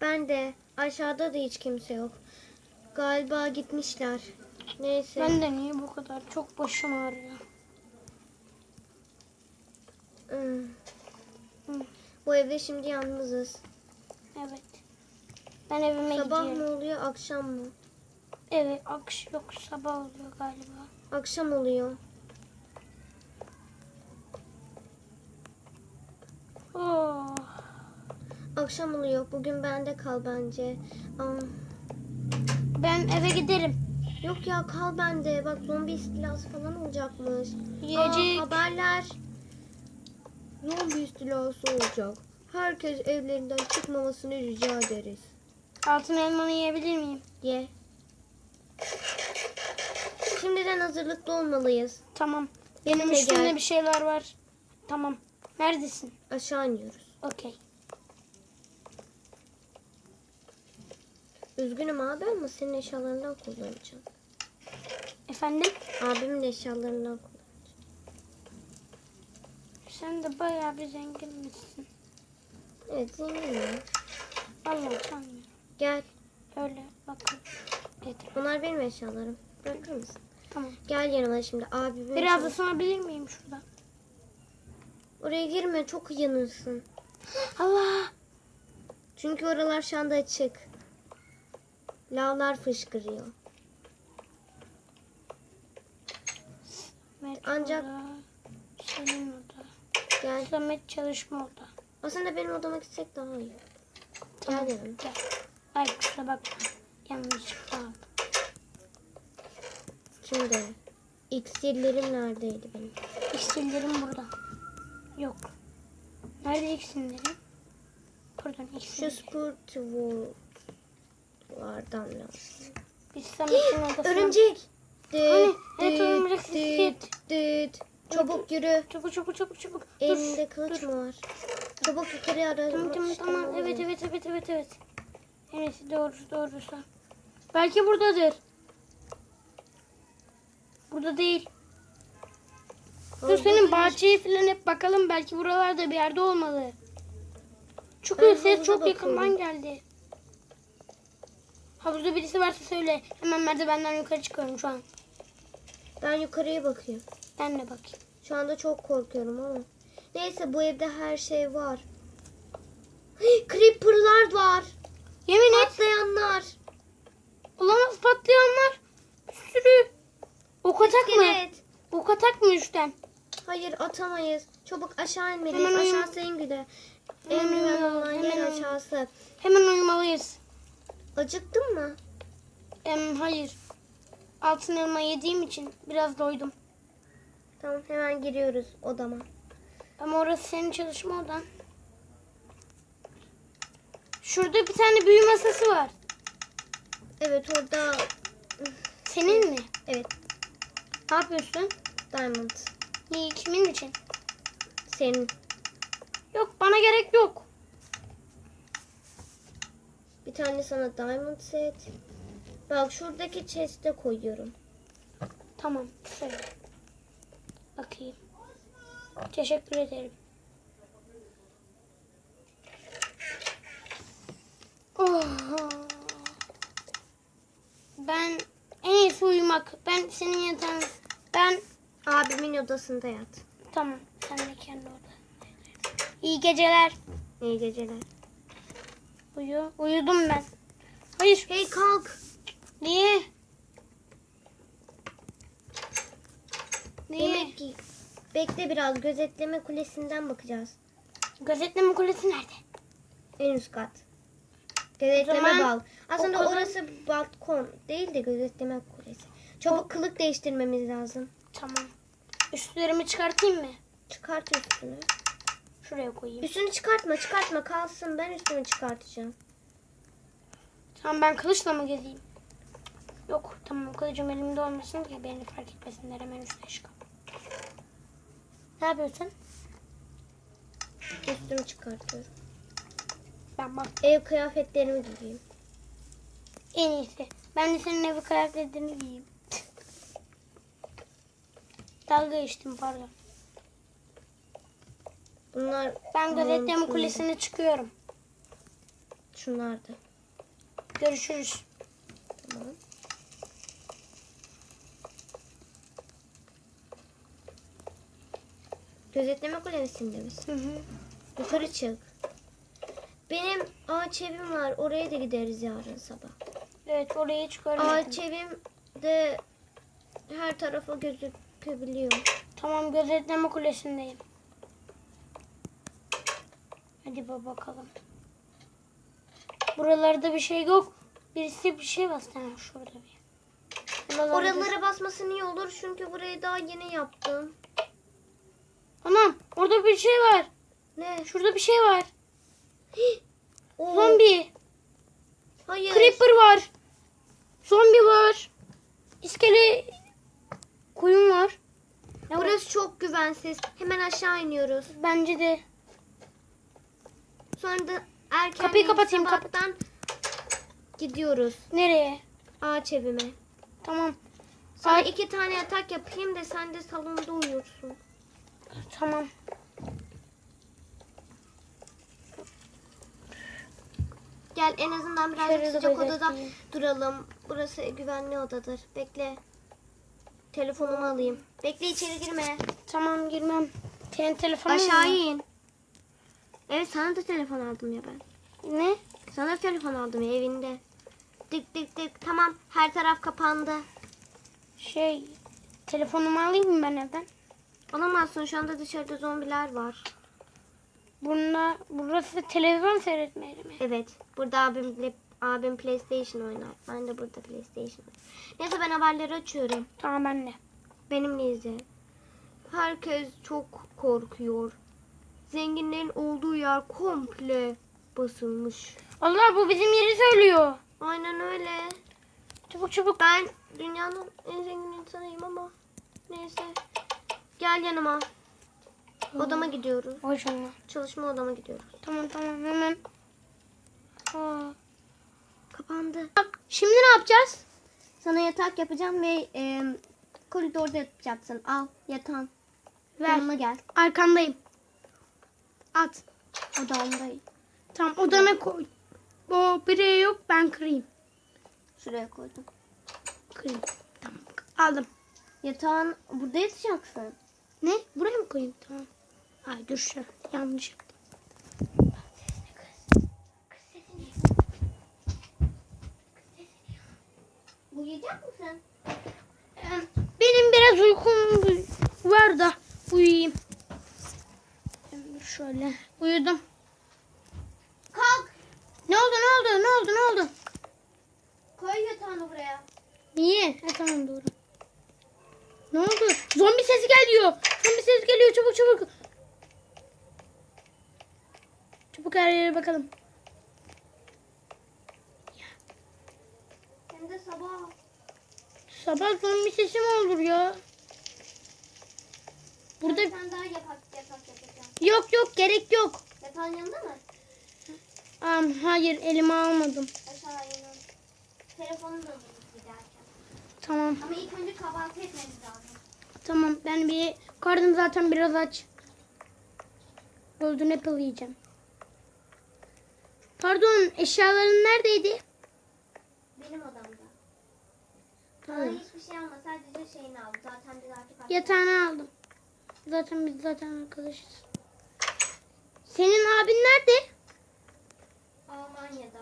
Ben de. Aşağıda da hiç kimse yok. Galiba gitmişler. Neyse. Ben de niye bu kadar çok başım ağrıyor. Hmm. Hı. Bu evde şimdi yalnızız. Evet. Ben evime Sabah gidiyorum. mı oluyor, akşam mı? Evet, akşam yok sabah oluyor galiba. Akşam oluyor. Oh. Akşam oluyor. Bugün bende kal bence. Am, Ben eve giderim. yok ya kal bende. Bak zombi istilası falan olacakmış. Yiyecek. Aa, haberler. Zombi istilası olacak. Herkes evlerinden çıkmamasını rica ederiz. Altın elmanı yiyebilir miyim? Ye. Şimdiden hazırlıklı olmalıyız. Tamam. Benim Benimle üstümde gel. bir şeyler var. Tamam. Neredesin? Aşağı iniyoruz. Okey. Üzgünüm abi ama senin eşyalarından kullanacağım. Efendim? Abimin eşyalarından kullan. Sen de bayağı bir zengin misin? Evet zenginim. Allah sanmıyorum. Gel. Öyle bakın. Getir. Bunlar benim eşyalarım. Bırakır mısın? Tamam. Gel yanıma şimdi abimin Biraz eşyaları- ısınabilir miyim şurada? Oraya girme çok yanırsın. Allah. Çünkü oralar şu anda açık. Lavlar fışkırıyor. Met Ancak- oda, senin oda. Gel. Samet çalışma oda. Aslında benim odama gitsek daha iyi. Tamam. Gel yanıma. Gel. Ay kusura bakma. Yanlışlıkla aldım. Şimdi iksirlerim neredeydi benim? İksirlerim burada. Yok. Nerede iksirlerim? Buradan Şu iksirlerim. Spurtlardan lazım. Biz Samet'in odasına... Örümcek. Düt, Hani? Evet, örümcek düt, düt. Çabuk yürü. Çabuk çabuk çabuk çabuk. Dur. Elinde kılıç mı var? Çabuk yukarı ara. Tamam tamam tamam. Evet evet evet evet evet. En iyisi doğrusu. Belki buradadır. Burada değil. Dur senin bahçeye falan hep bakalım. Belki buralarda bir yerde olmalı. Ben ses çok yakından geldi. Havuzda birisi varsa söyle. Hemen merdivenden yukarı çıkıyorum şu an. Ben yukarıya bakayım. Ben de bakayım. Şu anda çok korkuyorum ama. Neyse bu evde her şey var. Hii, Creeper'lar var. Yemin et. Patlayanlar. Olamaz patlayanlar. Bir sürü. Ok atak mı? Ok atak mı üstten? Hayır atamayız. Çabuk aşağı inmeliyiz. Hemen Aşağısı en güzel. En Hemen güvenli olan hemen yer aşağısı. Hemen uyumalıyız. Acıktın mı? Em, hayır. Altın elma yediğim için biraz doydum. Tamam hemen giriyoruz odama. Ama orası senin çalışma odan. Şurada bir tane büyü masası var. Evet orada Senin mi? evet Ne yapıyorsun? diamond. İyi, kimin için? Senin. Yok bana gerek yok. Bir tane sana diamond set. Bak şuradaki chest'e koyuyorum. Tamam. Şöyle. Bakayım. Teşekkür ederim. Oh. Ben en iyisi uyumak. Ben senin yatağın. Ben Abimin odasında yat. tamam. Sen de kendi orada. İyi geceler. İyi geceler. Uyu. Uyudum ben. Hayır. Hey kalk. Niye? Niye? Yemek giy. Bekle biraz gözetleme kulesinden bakacağız. Gözetleme kulesi nerede? En üst kat. Gözetleme zaman bal. Aslında o orası balkon değil de gözetleme kulesi. Çabuk O- kılık değiştirmemiz lazım. Tamam. Üstlerimi çıkartayım mı? Çıkart üstünü. Şuraya koyayım. Üstünü çıkartma çıkartma kalsın ben üstümü çıkartacağım. Tamam ben kılıçla mı gezeyim? Yok tamam kılıcım elimde olmasın ki beni fark etmesinler hemen üstüne çıkar. Ne yapıyorsun? Üstümü çıkartıyorum. Ben bak Ev kıyafetlerimi giyeyim. en iyisi. Ben de senin evi kıyafetlerini giyeyim. Dalga geçtim pardon. Bunlar Ben gözetleme kulesine çıkıyorum. Şunlardı. Görüşürüz. Tamam. Gözetleme kulesinde misin? Hı hı. Yukarı çık. Benim ağaç evim var. Oraya da gideriz yarın sabah. Evet orayı hiç görmedim. Ağaç evim de her tarafa gözükebiliyor. Tamam gözetleme kulesindeyim. Hadi baba bakalım. Buralarda bir şey yok. Birisi bir şey bastı. Ha, şurada bir. Buralarda- Oralara basmasın iyi olur çünkü burayı daha yeni yaptım. Anam orada bir şey var. Ne? Şurada bir şey var. Oo, Zombi. Hayır. Creeper var. Zombi var. İskele koyun var. Var? Burası çok güvensiz. Hemen aşağı iniyoruz. Bence de. Sonra da erken Kapıyı kapatayım, kapat. sabahtan gidiyoruz Nereye? ağaç evime. Tamam. Sana Ay- iki tane yatak yapayım da sen de salonda uyursun. Tamam. Gel en azından Şöyle de sıcak odada duralım. Burası güvenli odadır. Bekle. Telefonumu alayım. Bekle içeri girme. Tamam girmem. Senin telefonun Aşağı in. Evet sana da telefon aldım ya ben. Ne? Sana da telefon aldım ya evinde. Tık tık tık. Tamam her taraf kapandı. Şey telefonumu alayım mı ben evden? Alamazsın şu anda dışarıda zombiler var. Bunda burası televizyon seyretme yeri mi? Evet. Burada abim abim PlayStation oynar. Ben de burada PlayStation oynar. Neyse ben haberleri açıyorum. Tamam ben de. Benimle izle. Herkes çok korkuyor. Zenginlerin olduğu yer komple basılmış. Allah bu bizim yeri söylüyor. Aynen öyle. Çabuk çabuk. Ben dünyanın en zengin insanıyım ama neyse. Gel yanıma. Odama gidiyoruz. Canına. Çalışma odama gidiyoruz. Tamam tamam hemen. Aa. Kapandı. Şimdi ne yapacağız? Sana yatak yapacağım ve e, koridorda yatacaksın. Al yatağın. Ver. Yanıma gel. Arkandayım. At. Odamdayım. Tamam odana koy. O bire yok ben kırayım. Şuraya koydum. Kırayım. Tamam aldım. Yatağın burada yatacaksın. Ne? Buraya mı koyayım? Tamam. Ay dur şu. Yanlış yaptım. Uyuyacak mısın? Ee, Benim biraz uykum var da uyuyayım. Şöyle uyudum. Kalk. Ne oldu ne oldu ne oldu ne oldu? Koy yatağını buraya. Niye? Ha, tamam doğru. Ne oldu? Zombi sesi geliyor. Zombi sesi geliyor çabuk çabuk. Çabuk her yere bakalım. Hem de sabah. Sabah zombi sesi mi olur ya? Burada Sen daha yatak yatak yapacağım. Yok yok gerek yok. Yatağın yanında mı? Am, hayır elime almadım. Aşağı inin. Telefonunu da bulur giderken. Tamam Ama ilk önce kahvaltı etmemiz lazım. tamam ben bir karnım zaten biraz aç. Golden apple yiyeceğim. Pardon eşyaların neredeydi? Benim odamda. Bana Tamam. hiçbir şey alma. Sadece şeyini al. Zaten biz artık Yatağını aldım. Zaten biz zaten arkadaşız. Senin abin nerede? Almanya'da.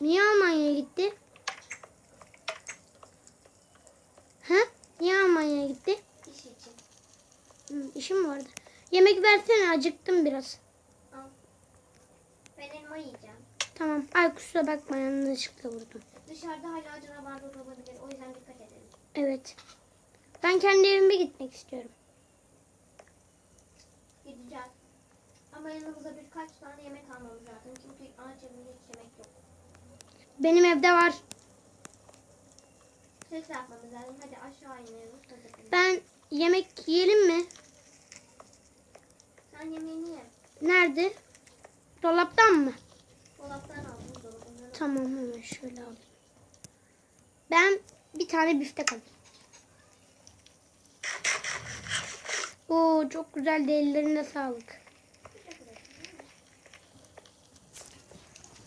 Niye Almanya'ya gitti? Ha? Niye Almanya'ya gitti? İş için. Hı, işim vardı. Yemek versene acıktım biraz. Al. Ben elma yiyeceğim. Tamam. Ay kusura bakma yanlışlıkla vurdum. Dışarıda hala canavarlar olabilir. O yüzden dikkat edelim. Evet. Ben kendi evime gitmek istiyorum. Ama yanımıza birkaç tane yemek almamız lazım. Çünkü ağaç evinde hiç yemek yok. Benim evde var. Ses yapmamız lazım. Hadi aşağı inelim. Hadi. Ben yemek yiyelim mi? Sen yemeğini ye. Nerede? Dolaptan mı? Dolaptan al. buzdolabından. Tamam hemen şöyle alayım. Ben bir tane biftek alayım. Oo çok güzel ellerine sağlık.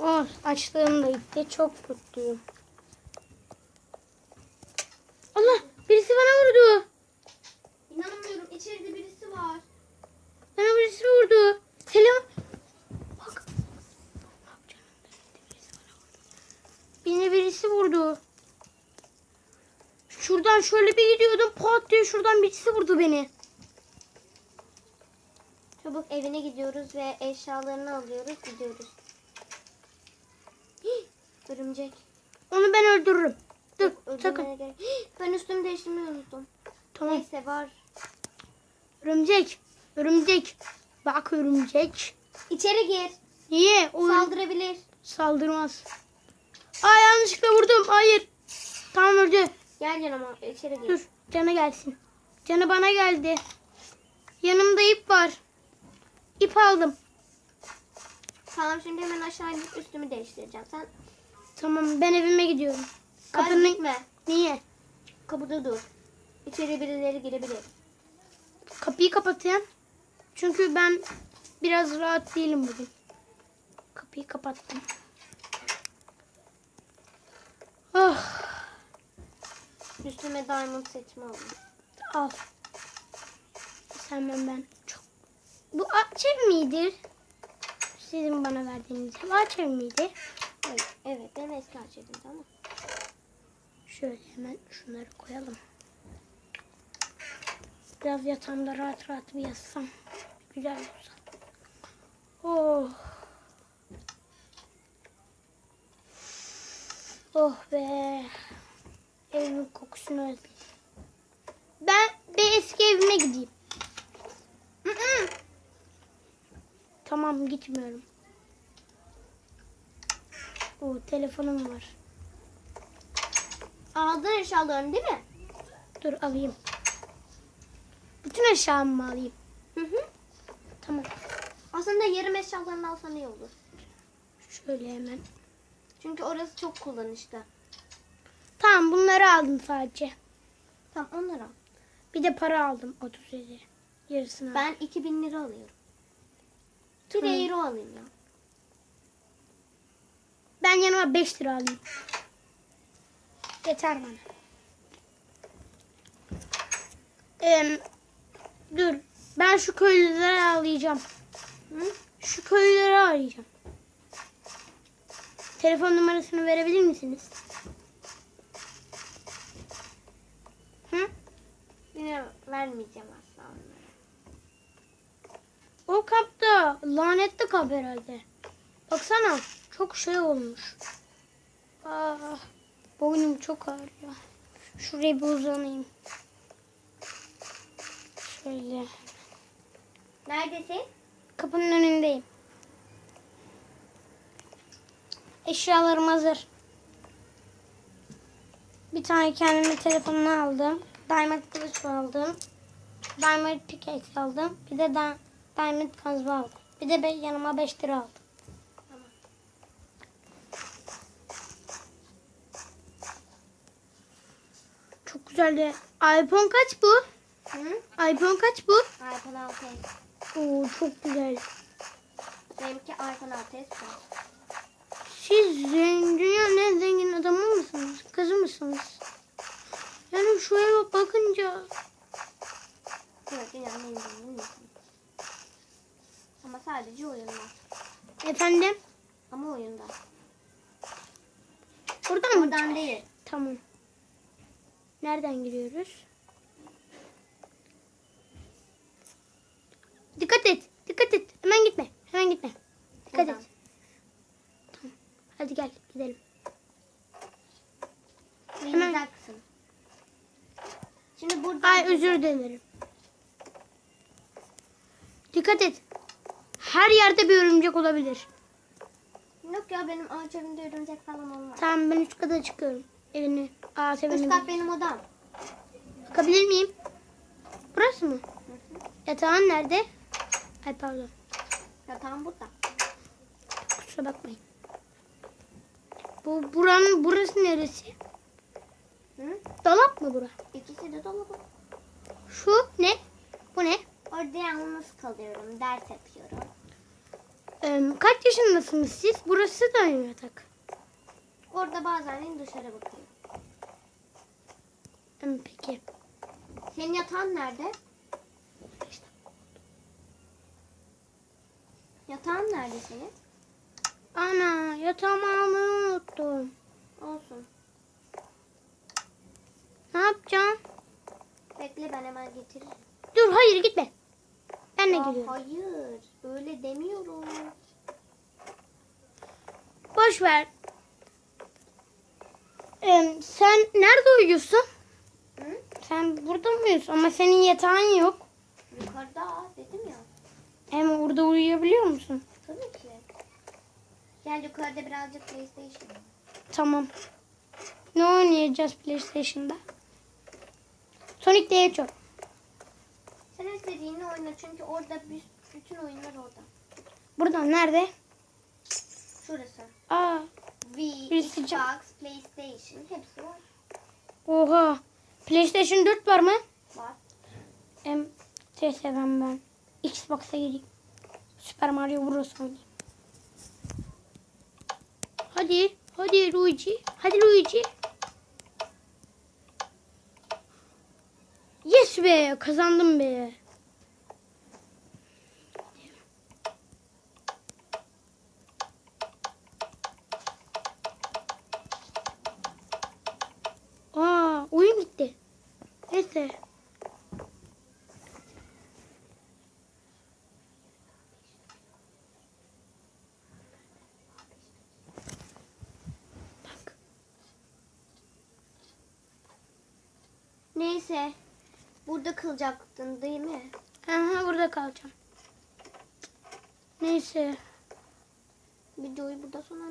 Oh açlığım da gitti. Çok mutluyum. Allah birisi bana vurdu. İnanamıyorum içeride birisi var. Bana birisi vurdu. Selam. Bak. Beni birisi vurdu. Şuradan şöyle bir gidiyordum. Pat diye şuradan birisi vurdu beni. Çabuk evine gidiyoruz ve eşyalarını alıyoruz gidiyoruz. Örümcek. Onu ben öldürürüm. Dur Öldürmeye sakın. gerek- Ben üstümü değiştirmeyi unuttum. Tamam. Neyse var. Örümcek. Örümcek. Bak örümcek. İçeri gir. Niye? O Saldırabilir. saldırmaz. Aa yanlışlıkla vurdum. Hayır. Tamam öldü. Gel yanıma içeri gir. Dur. Cana gelsin. Canı bana geldi. Yanımda ip var. İp aldım. Tamam şimdi hemen aşağı inip üstümü değiştireceğim. Sen Tamam ben evime gidiyorum. Kapının... Kapının gitme. niye? Kapıda dur. İçeri birileri girebilir. Kapıyı kapatayım. Çünkü ben biraz rahat değilim bugün. Kapıyı kapattım. Oh, Üstüme diamond setimi aldım. al. Sen ben ben. Çok. Bu ağaç ev? Sizin bana verdiğiniz ağaç ev miydi? Evet, benim eski açıyordum tamam. Şöyle hemen şunları koyalım. Biraz yatağımda rahat rahat bir yatsam. Güzel olsa. Oh. Oh be. Evimin kokusunu özledim. Ben bir eski evime gideyim. Tamam gitmiyorum. O telefonum var. Aldın eşyalarını değil mi? Dur alayım. Bütün eşyamı mı alayım? Hı hı. Tamam. Aslında yarım eşyalarını alsan iyi olur. Şöyle hemen. Çünkü orası çok kullanışlı. Tamam bunları aldım sadece. Tamam onları al. Bir de para aldım 37. Yarısını aldım. Ben 2000 lira alıyorum. Bir Tamam. euro alayım ya. Ben yanıma 5 lira alayım. Yeter bana. Ee, dur. Ben şu köylüleri arayacağım. Hı? Şu köylüleri arayacağım. Telefon numarasını verebilir misiniz? Hı? Yine vermeyeceğim asla onlara. O kapta lanetli kap herhalde. Baksana çok şey olmuş. Ah, boynum çok ağrıyor. Şuraya bir uzanayım. Şöyle. Neredesin? Kapının önündeyim. Eşyalarım hazır. Bir tane kendime telefonunu aldım. Diamond kılıç aldım. Diamond pickaxe aldım. Bir de da Diamond kazma aldım. Bir de be, yanıma 5 lira aldım. Güzeldi. iPhone kaç bu? Hı? iPhone kaç bu? iPhone 6s. Oo çok güzel. Benimki iPhone 6s Plus. Siz zengin, dünyanın en zengin adamı mısınız? Kızı mısınız? Yani şu eve bakınca Evet dünyanın en zengin. Ama sadece oyunda. efendim Ama oyunda. buradan mı? Oradan değil. Tamam. Nereden giriyoruz? Dikkat et. Dikkat et. Hemen gitme. Hemen gitme. Dikkat Buradan. et. Tamam. Hadi gel gidelim. Hemen- Uyuyacaksın. Şimdi buradan... Ay özür dilerim. Dikkat et. Her yerde bir örümcek olabilir. Yok ya benim ağaç evimde örümcek falan olmaz. Tamam ben üst kata çıkıyorum. Evini. Aa Üst evini. kat benim odam. Bakabilir miyim? Burası mı? Hı hı. Yatağın nerede? Ay pardon. Yatağım burada. Kusura bakmayın. Bu buranın burası neresi? Hı? Dolap mı bura? İkisi de dolabı. Şu ne? Bu ne? Orada yalnız kalıyorum. Ders yapıyorum. Em, kaç yaşındasınız siz? Burası da yatak. Orada bazen dışarı bakıyor. Em, peki. Senin yatağın nerede? Yatağın nerede senin? Ana yatağımı almayı unuttum. Olsun. Ne yapacağım? Bekle ben hemen getiririm. Dur hayır gitme. Ben de geliyorum. hayır. Öyle demiyorum. Boş ver. Em, sen nerede uyuyorsun? Hı? Sen burada mı uyuyorsun? Ama senin yatağın yok. Yukarıda dedim ya. Hem orada uyuyabiliyor musun? Tabii ki. Gel yukarıda birazcık PlayStation. Tamam. Ne oynayacağız PlayStation'da? Sonic the Hedgehog. Sen istediğini oyna çünkü orada bütün oyunlar orada. Buradan nerede? Şurası. Aa, Wii, Bir Xbox. PlayStation hepsi var. oha. PlayStation 4 var mı? Var. Em, şey sevmem ben. Xbox'a gireyim. Super Mario Bros. oynayayım. Hadi. Hadi Luigi. Hadi Luigi. Yes be. Kazandım be. Aa, oyun gitti. Neyse. Bak. Neyse. Burada kalacaktın değil mi? Aha, burada kalacağım. Neyse. Videoyu burada sona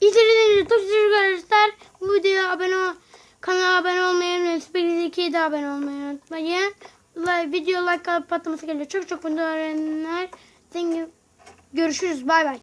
İzlediğiniz için teşekkür arkadaşlar. Bu videoya abone ol, kanala abone olmayı unutmayın. Süper de abone olmayı unutmayın. Like, video like alıp patlaması geliyor. Çok çok mutlu öğrenenler. Thank you. Görüşürüz. Bay bay.